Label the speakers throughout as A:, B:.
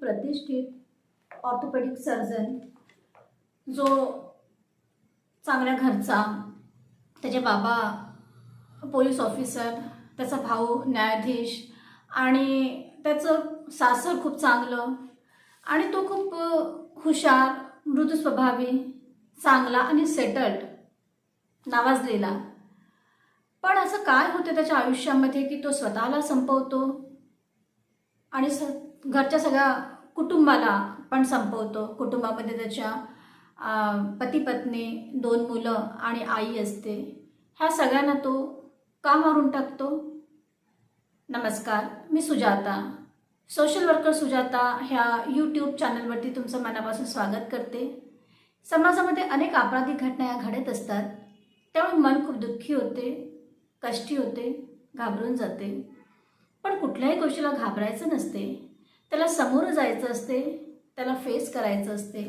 A: प्रतिष्ठित orthopaedic surgeon जो चांगल्या घरचा त्याचे बाबा पोलीस ऑफिसर त्याचा भाऊ न्यायाधीश आणि त्याचं सासर खूप चांगलं आणि तो खूप हुशार मृदू स्वभावी चांगला आणि सेटल्ड नावाजलेला. पण असं काय होतं त्याच्या आयुष्यामध्ये की तो स्वतःला संपवतो आणि स घरच्या सगळ्या कुटुंबाला पण संपवतो. कुटुंबामध्ये त्याच्या पती पत्नी दोन मुलं आणि आई असते. ह्या सगळ्यांना तो का मारून टाकतो? नमस्कार मी सुजाता. सोशल वर्कर सुजाता ह्या यूट्यूब चॅनलवरती तुमचं मनापासून स्वागत करते. समाजामध्ये अनेक आपराधिक घटना या घडत असतात. त्यामुळे मन खूप दुःखी होते कष्टी होते घाबरून जाते. पण कुठल्याही गोष्टीला घाबरायचं नसते. त्याला समोर जायचं असते त्याला फेस करायचं असते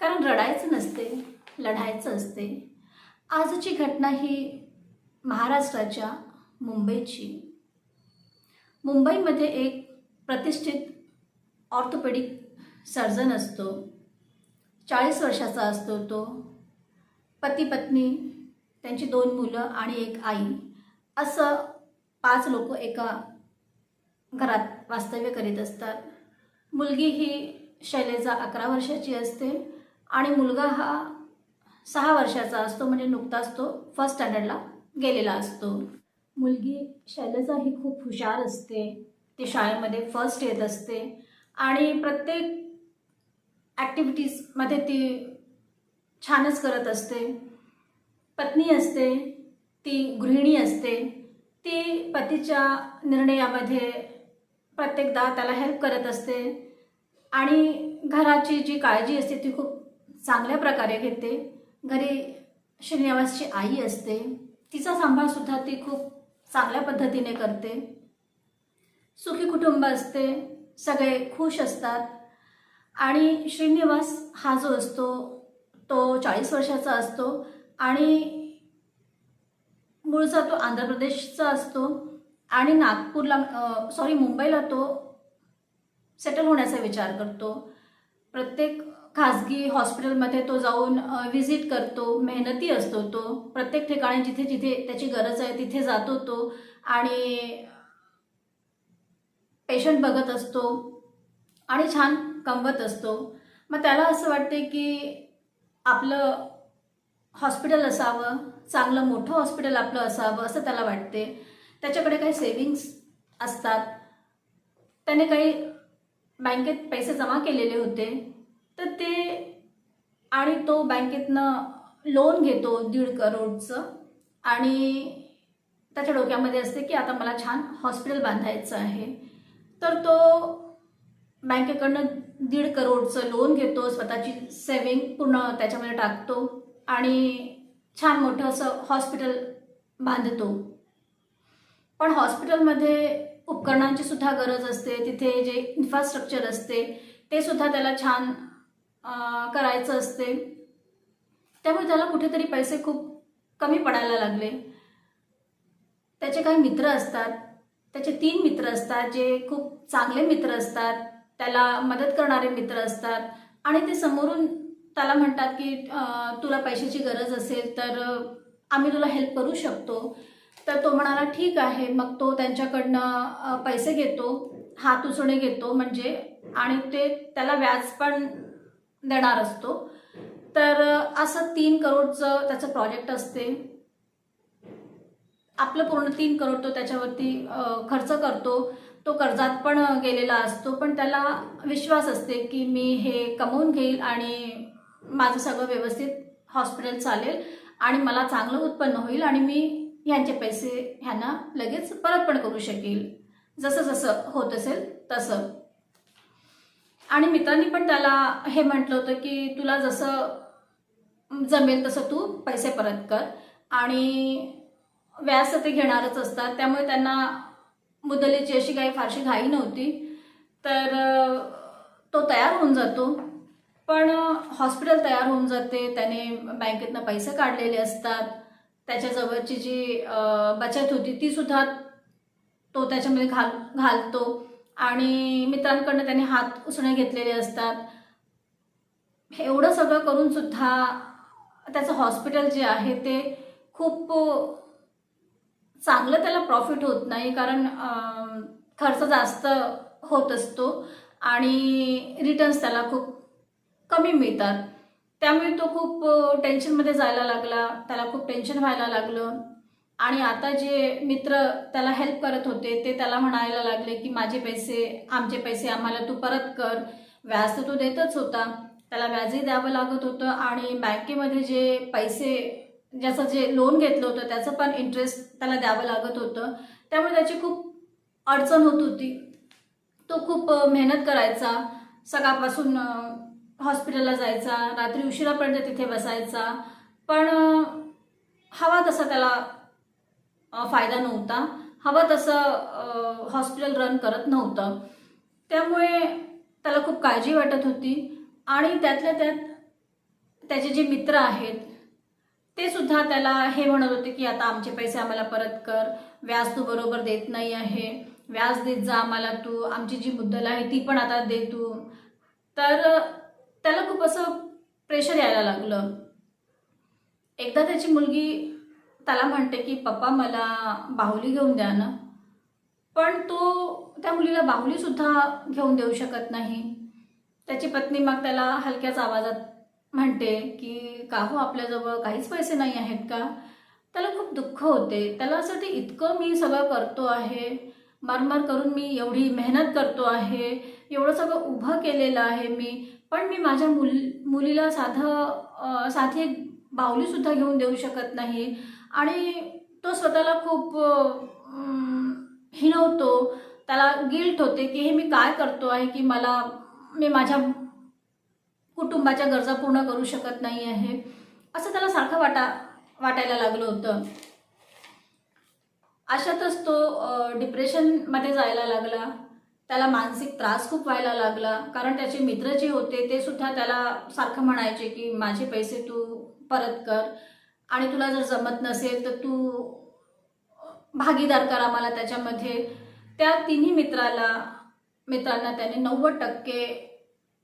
A: कारण रडायचं नसते लढायचं असते. आजची घटना ही महाराष्ट्राच्या मुंबईची. मुंबईमध्ये एक प्रतिष्ठित ऑर्थोपेडिक सर्जन असतो. चाळीस वर्षाचा असतो तो. पती पत्नी त्यांची दोन मुलं आणि एक आई. असं पाच लोक एका घरात वास्तव्य करीत असतात. मुलगी ही शैलेजा अकरा वर्षाची असते आणि मुलगा हा सहा वर्षाचा असतो म्हणजे नुकताच तो फर्स्ट स्टँडर्डला गेलेला असतो. मुलगी शैलजा ही खूप हुशार असते ती शाळेमध्ये फर्स्ट येत असते आणि प्रत्येक ॲक्टिव्हिटीजमध्ये ती छानच करत असते. पत्नी असते ती गृहिणी असते ती पतीच्या निर्णयामध्ये प्रत्येकदा त्याला हेल्प करत असते. आणि घराची जी काळजी असते ती खूप चांगल्या प्रकारे घेते. घरी श्रीनिवासची आई असते तिचा सांभाळसुद्धा ती खूप चांगल्या पद्धतीने करते. सुखी कुटुंब असते सगळे खुश असतात. आणि श्रीनिवास हा जो असतो तो चाळीस वर्षाचा असतो. आणि मूळचा तो आंध्र प्रदेशचा असतो. आणि नागपूरला सॉरी मुंबईला तो सेटल होण्याचा विचार करतो. प्रत्येक खाजगी हॉस्पिटलमध्ये तो जाऊन व्हिजिट करतो मेहनती असतो तो. प्रत्येक ठिकाणी जिथे जिथे त्याची गरज आहे तिथे जातो तो. आणि पेशंट बघत असतो आणि छान कमवत असतो. मग त्याला असं वाटते की आपलं हॉस्पिटल असावं चांगलं मोठं हॉस्पिटल आपलं असावं असं त्याला वाटते त्याच्याकडे काही सेविंग्स असतात. त्याने काही बँकेत पैसे जमा केलेले होते. तर ते आणि तो बँकेतनं लोन घेतो दीड करोडचं आणि त्याच्या डोक्यामध्ये असते की आता मला छान हॉस्पिटल बांधायचं आहे. तर तो बँकेकडनं दीड करोडचं लोन घेतो स्वतःची सेविंग पूर्ण त्याच्यामध्ये टाकतो आणि छान मोठं असं हॉस्पिटल बांधतो. पण हॉस्पिटलमध्ये उपकरणांची सुद्धा गरज असते तिथे जे इन्फ्रास्ट्रक्चर असते ते सुद्धा त्याला छान करायचं असते. त्यामुळे त्याला कुठेतरी पैसे खूप कमी पडायला लागले. त्याचे काही मित्र असतात त्याचे तीन मित्र असतात जे खूप चांगले मित्र असतात त्याला मदत करणारे मित्र असतात आणि ते समोरून त्याला म्हणतात की तुला पैशाची गरज असेल तर आम्ही तुला हेल्प करू शकतो. तर तो म्हणाला ठीक आहे. मग तो त्यांच्याकडनं पैसे घेतो हात उसणे घेतो म्हणजे आणि ते त्याला व्याज पण देणार असतो. तर असं तीन करोडचं त्याचं प्रोजेक्ट असते. आपलं पूर्ण तीन करोड तो त्याच्यावरती खर्च करतो. तो कर्जात पण गेलेला असतो. पण त्याला विश्वास असते की मी हे कमवून घेईल आणि माझं सगळं व्यवस्थित हॉस्पिटल चालेल आणि मला चांगलं उत्पन्न होईल आणि मी ह्यांचे पैसे ह्यांना लगेच परत पण करू शकेल. जसं जसं होत असेल तसं. आणि मित्रांनी पण त्याला हे म्हटलं होतं की तुला जसं जमेल तसं तू पैसे परत कर. आणि व्याज तर ते घेणारच असतात. त्यामुळे त्यांना मुदलीची अशी काही फारशी घाई नव्हती तर तो तयार होऊन जातो. पण हॉस्पिटल तयार होऊन जाते. त्याने बँकेतनं पैसे काढलेले असतात. त्याच्याजवळची जी बचत होती ती सुद्धा तो त्याच्यामध्ये घाल घालतो. आणि मित्रांकडनं त्याने हात उसणे घेतलेले असतात. एवढं सगळं करून सुद्धा त्याचं हॉस्पिटल जे आहे ते खूप चांगलं त्याला प्रॉफिट होत नाही कारण खर्च जास्त होत असतो आणि रिटर्न्स त्याला खूप कमी मिळतात. त्यामुळे तो खूप टेन्शनमध्ये जायला लागला. त्याला खूप टेन्शन व्हायला लागलं. आणि आता जे मित्र त्याला हेल्प करत होते ते त्याला म्हणायला लागले की माझे पैसे आमचे पैसे आम्हाला तू परत कर. व्याज तर तो देतच होता. त्याला व्याजही द्यावं लागत होतं आणि बँकेमध्ये जे पैसे ज्याचं जे लोन घेतलं होतं त्याचं पण इंटरेस्ट त्याला द्यावं लागत होतं. त्यामुळे त्याची खूप अडचण होत होती. तो खूप मेहनत करायचा. सकाळपासून हॉस्पिटलला जायचा रात्री उशिरापर्यंत तिथे बसायचा. पण हवा तसा त्याला फायदा नव्हता. हवं तसं हॉस्पिटल रन करत नव्हतं. त्यामुळे त्याला खूप काळजी वाटत होती. आणि त्यातल्या त्यात त्याचे जे मित्र आहेत ते सुद्धा त्याला हे म्हणत होते की आता आमचे पैसे आम्हाला परत कर. व्याज तू बरोबर देत नाही आहे. व्याज देत जा आम्हाला तू. आमची जी मुद्दल आहे ती पण आता दे तू. तर त्याला खूप असं प्रेशर यायला लागलं. एकदा त्याची मुलगी त्याला म्हणते की पप्पा मला बाहुली घेऊन द्या ना. पण तो त्या मुलीला बाहुलीसुद्धा घेऊन देऊ शकत नाही. त्याची पत्नी मग त्याला हलक्याच आवाजात म्हणते की का हो आपल्याजवळ काहीच पैसे नाही आहेत का? त्याला खूप दुःख होते. त्याला असं ते इतकं मी सगळं करतो आहे. मारमार करून मी एवढी मेहनत करतो आहे. एवढं सगळं उभं केलेलं आहे मी. पण मी माझ्या मुल मुलीला साधं साधी एक बाहुलीसुद्धा घेऊन देऊ शकत नाही. आणि तो स्वतःला खूप हिनवतो त्याला गिल्ट होते की हे मी काय करतो आहे की मला मी माझ्या कुटुंबाच्या गरजा पूर्ण करू शकत नाही आहे. असं त्याला सारखं वाटा वाटायला लागलं होतं. अशातच तो डिप्रेशनमध्ये जायला लागला. त्याला मानसिक त्रास खूप व्हायला लागला. कारण त्याचे मित्र जे होते ते सुद्धा त्याला सारखं म्हणायचे की माझे पैसे तू परत कर. आणि तुला जर जमत नसेल तर तू भागीदार कर आम्हाला त्याच्यामध्ये. त्या तिन्ही मित्राला मित्रांना त्याने नव्वद टक्के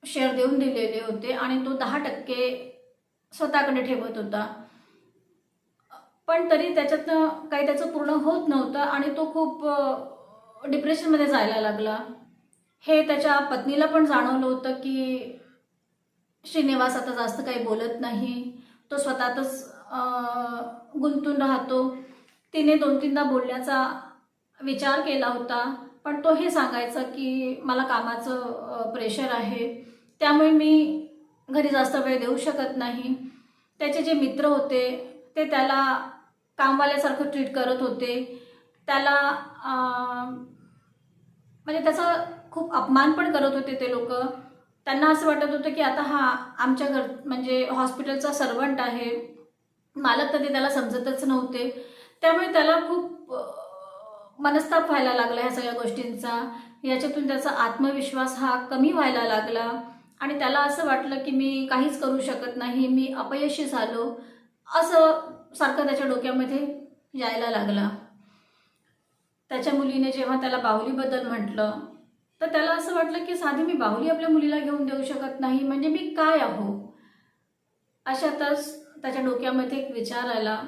A: शेअर देऊन दिलेले होते आणि तो दहा टक्के स्वतःकडे ठेवत होता. पण तरी त्याच्यातनं काही त्याचं पूर्ण होत नव्हतं आणि तो खूप डिप्रेशनमध्ये जायला लागला. हे त्याच्या पत्नीला पण जाणवलं होतं की श्रीनिवास आता जास्त काही बोलत नाही. तो स्वतःतच गुंतून राहतो. तिने दोन तीनदा बोलण्याचा विचार केला होता पण तो हे सांगायचा की मला कामाचं प्रेशर आहे. त्यामुळे मी घरी जास्त वेळ देऊ शकत नाही. त्याचे जे मित्र होते ते त्याला कामवाल्यासारखं ट्रीट करत होते. त्याला म्हणजे त्याचा खूप अपमान पण करत होते ते लोक. त्यांना असं वाटत होतं की आता हा आमच्या घर म्हणजे हॉस्पिटलचा सर्वंट आहे. मालक तर ते त्याला समजतच नव्हते. त्यामुळे त्याला खूप मनस्ताप व्हायला लागला ह्या सगळ्या गोष्टींचा. याच्यातून त्याचा आत्मविश्वास हा कमी व्हायला लागला. आणि त्याला असं वाटलं की मी काहीच करू शकत नाही मी अपयशी झालो. असं सारखं त्याच्या डोक्यामध्ये यायला लागला. त्याच्या मुलीने जेव्हा त्याला बाहुलीबद्दल म्हटलं तर त्याला असं वाटलं की साधी मी बाहुली आपल्या मुलीला घेऊन देऊ शकत नाही म्हणजे मी काय आहो? अशातच त्याच्या डोक्यामध्ये एक विचार आला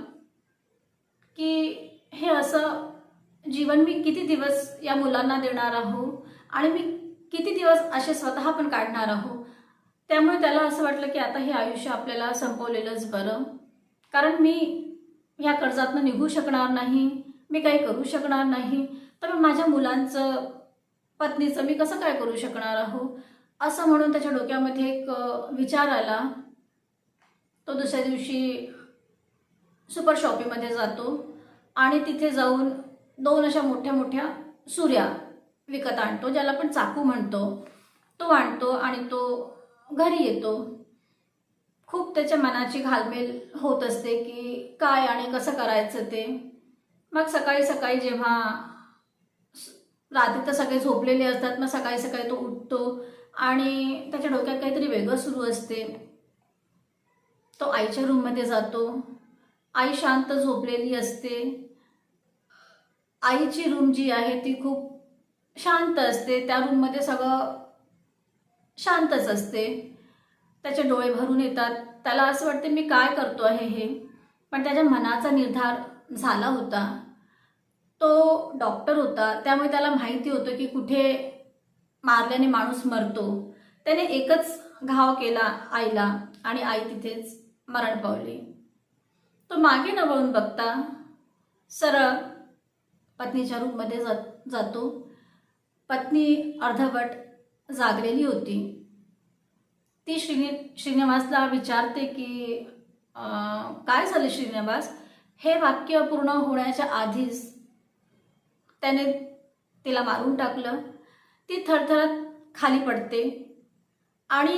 A: की हे असं जीवन मी किती दिवस या मुलांना देणार आहो? आणि मी किती दिवस असे स्वतः पण काढणार आहो? त्यामुळे त्याला असं वाटलं की आता हे आयुष्य आपल्याला संपवलेलंच बरं. कारण मी ह्या कर्जातनं निघू शकणार नाही. मी काही करू शकणार नाही. तर मग माझ्या मुलांचं पत्नीचं मी कसं काय करू शकणार आहो? असं म्हणून त्याच्या डोक्यामध्ये एक विचार आला. तो दुसऱ्या दिवशी सुपर शॉपीमध्ये जातो आणि तिथे जाऊन दोन अशा मोठ्या मोठ्या सुऱ्या विकत आणतो ज्याला आपण चाकू म्हणतो. तो आणतो आणि तो घरी येतो. खूप त्याच्या मनाची घालमेल होत असते की काय आणि कसं करायचं ते. मग सकाळी सकाळी जेव्हा रात्री तर सगळे झोपलेले असतात मग सकाळी सकाळी तो उठतो आणि त्याच्या डोक्यात काहीतरी वेगळं सुरू असते. तो आईच्या रूममध्ये जातो. आई शांत झोपलेली असते. आईची रूम जी आहे ती खूप शांत असते. त्या रूममध्ये सगळं शांतच असते. त्याचे डोळे भरून येतात. त्याला असं वाटते मी काय करतो आहे हे? पण त्याच्या मनाचा निर्धार झाला होता. तो डॉक्टर होता त्यामुळे त्याला माहिती होतं की कुठे मारल्याने माणूस मरतो. त्याने एकच घाव केला आईला आणि आई तिथेच मरण पावली. तो मागे न वळून बघता सरळ पत्नीच्या रूममध्ये जात जातो. पत्नी अर्धवट जागलेली होती. ती श्रीनि श्रीनिवासला विचारते की काय झालं श्रीनिवास? हे वाक्य पूर्ण होण्याच्या आधीच त्याने तिला मारून टाकलं. ती थरथरत खाली पडते. आणि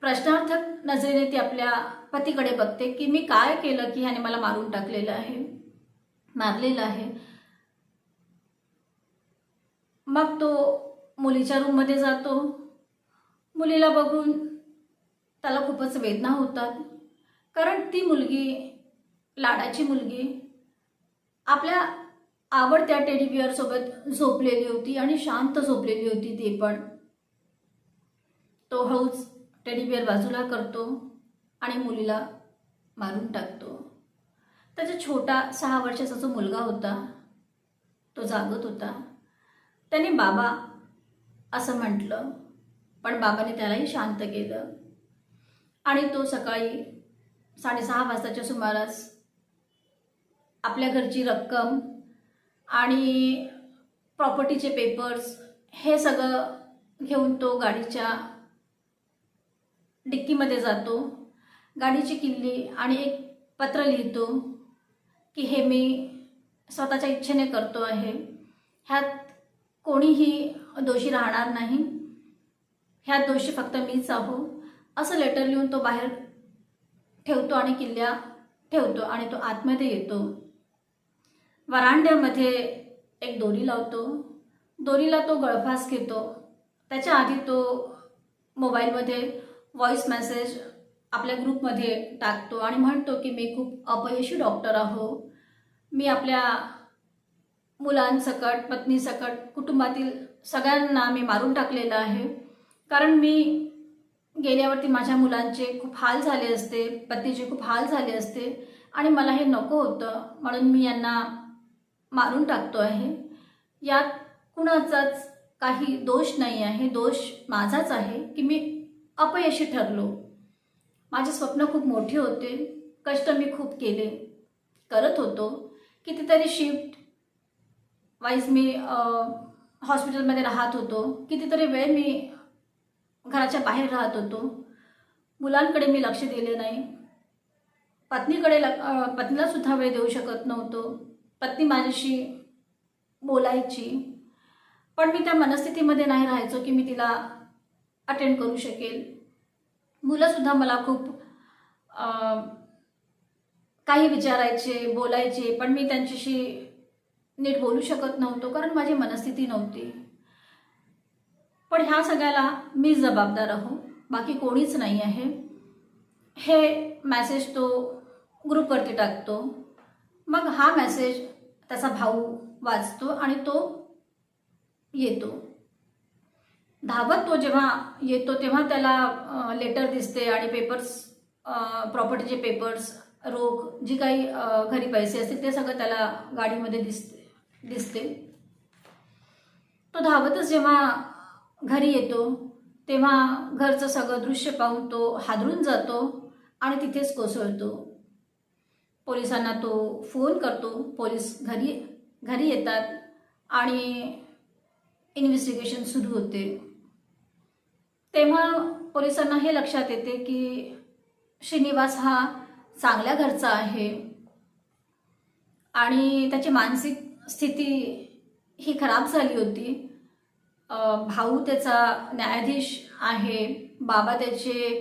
A: प्रश्नार्थक नजरेने ती आपल्या पतीकडे बघते की मी काय केलं की ह्याने मला मारून टाकलेलं आहे मारलेलं आहे. मग तो मुलीच्या रूममध्ये जातो. मुलीला बघून त्याला खूपच वेदना होतात. कारण ती मुलगी लाडाची मुलगी आपल्या आवडत्या टेडी सोबत झोपलेली होती आणि शांत झोपलेली होती ती पण. तो हळूच टेडी बिअर बाजूला करतो आणि मुलीला मारून टाकतो. त्याचा छोटा सहा वर्षाचा जो मुलगा होता तो जागत होता. त्याने बाबा असं म्हटलं पण बाबाने त्यालाही शांत केलं. आणि तो सकाळी साडेसहा वाजताच्या सुमारास आपल्या घरची रक्कम आणि प्रॉपर्टीचे पेपर्स हे सगळं घेऊन तो गाडीच्या डिक्कीमध्ये जातो. गाडीची किल्ली आणि एक पत्र लिहितो की हे मी स्वतःच्या इच्छेने करतो आहे. ह्यात कोणीही दोषी राहणार नाही. ह्यात दोषी फक्त मीच आहो. असं लेटर लिहून तो बाहेर ठेवतो आणि किल्ल्या ठेवतो आणि तो आतमध्ये येतो. वरांड्यामध्ये एक दोरी लावतो. दोरीला तो गळफास घेतो. त्याच्या आधी तो मोबाईलमध्ये व्हॉइस मेसेज आपल्या ग्रुपमध्ये टाकतो आणि म्हणतो की मी खूप अपयशी डॉक्टर आहो. मी आपल्या मुलांसकट पत्नीसकट कुटुंबातील सगळ्यांना मी मारून टाकलेलं आहे. कारण मी गेल्यावरती माझ्या मुलांचे खूप हाल झाले असते पत्नीचे खूप हाल झाले असते आणि मला हे नको होतं. म्हणून मी यांना मारून टाकतो आहे. यात कुणाचाच काही दोष नाही आहे. दोष माझाच आहे की मी अपयशी ठरलो. माझे स्वप्न खूप मोठे होते. कष्ट मी खूप केले. करत होतो. कितीतरी शिफ्ट वाईज मी हॉस्पिटलमध्ये राहत होतो. कितीतरी वेळ मी घराच्या बाहेर राहत होतो. मुलांकडे मी लक्ष दिले नाही. पत्नीकडे ल पत्नीलासुद्धा वेळ देऊ शकत नव्हतो. पत्नी माझ्याशी बोलायची. पण मी त्या मनस्थितीमध्ये नाही राहायचो की मी तिला अटेंड करू शकेल. मुलंसुद्धा मला खूप काही विचारायचे बोलायचे पण मी त्यांच्याशी नीट बोलू शकत नव्हतो कारण माझी मनस्थिती नव्हती. पण ह्या सगळ्याला मी जबाबदार आहो. बाकी कोणीच नाही आहे. हे मॅसेज तो ग्रुपवरती टाकतो. मग हा मेसेज त्याचा भाऊ वाचतो आणि तो येतो. धावत तो जेव्हा येतो तेव्हा त्याला लेटर दिसते आणि पेपर्स प्रॉपर्टीचे पेपर्स रोख जी काही घरी पैसे असतील ते सगळं त्याला गाडीमध्ये दिसते दिसते. तो धावतच जेव्हा घरी येतो तेव्हा घरचं सगळं दृश्य पाहून तो हादरून जातो आणि तिथेच कोसळतो. पोलिसांना तो फोन करतो. पोलीस घरी घरी येतात आणि इन्व्हेस्टिगेशन सुरू होते. तेव्हा पोलिसांना हे लक्षात येते की श्रीनिवास हा चांगल्या घरचा आहे आणि त्याची मानसिक स्थिती ही खराब झाली होती. भाऊ त्याचा न्यायाधीश आहे. बाबा त्याचे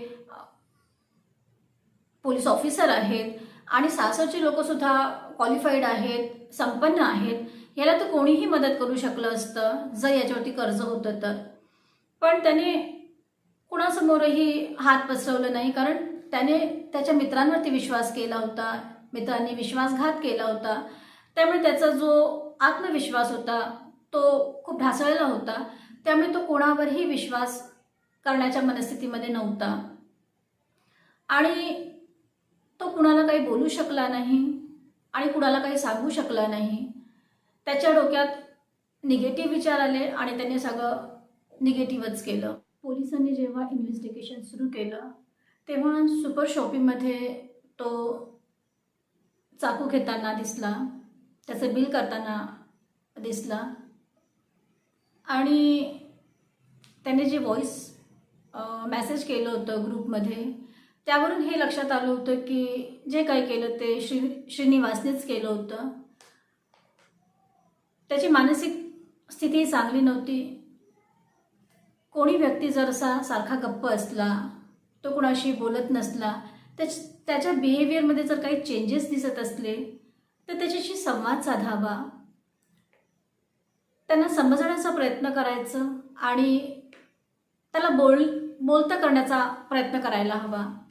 A: पोलीस ऑफिसर आहेत. आणि सासरचे लोकसुद्धा क्वालिफाईड आहेत संपन्न आहेत याला तर कोणीही मदत करू शकलं असतं जर याच्यावरती कर्ज होतं तर. पण त्याने कुणासमोरही हात पसरवलं नाही कारण त्याने त्याच्या मित्रांवरती विश्वास केला होता मित्रांनी विश्वासघात केला होता. त्यामुळे त्याचा जो आत्मविश्वास होता तो खूप ढासळलेला होता. त्यामुळे तो कोणावरही विश्वास करण्याच्या मनस्थितीमध्ये नव्हता. आणि तो कुणाला काही बोलू शकला नाही आणि कुणाला काही सांगू शकला नाही. त्याच्या डोक्यात निगेटिव्ह विचार आले आणि त्यांनी सगळं निगेटिव्हच केलं. पोलिसांनी जेव्हा इन्व्हेस्टिगेशन सुरू केलं तेव्हा सुपर शॉपिंगमध्ये तो चाकू घेताना दिसला त्याचं बिल करताना दिसला. आणि त्याने जे व्हॉईस मॅसेज केलं होतं ग्रुपमध्ये त्यावरून हे लक्षात आलं होतं की जे काही केलं ते श्री श्रीनिवासनेच केलं होतं. त्याची मानसिक स्थिती चांगली नव्हती. कोणी व्यक्ती जर असा सारखा गप्प असला तो कुणाशी बोलत नसला त्याच त्याच्या बिहेवियरमध्ये जर काही चेंजेस दिसत असले तर त्याच्याशी संवाद साधावा. त्यांना समजण्याचा प्रयत्न करायचं आणि त्याला बोल बोलतं करण्याचा प्रयत्न करायला हवा.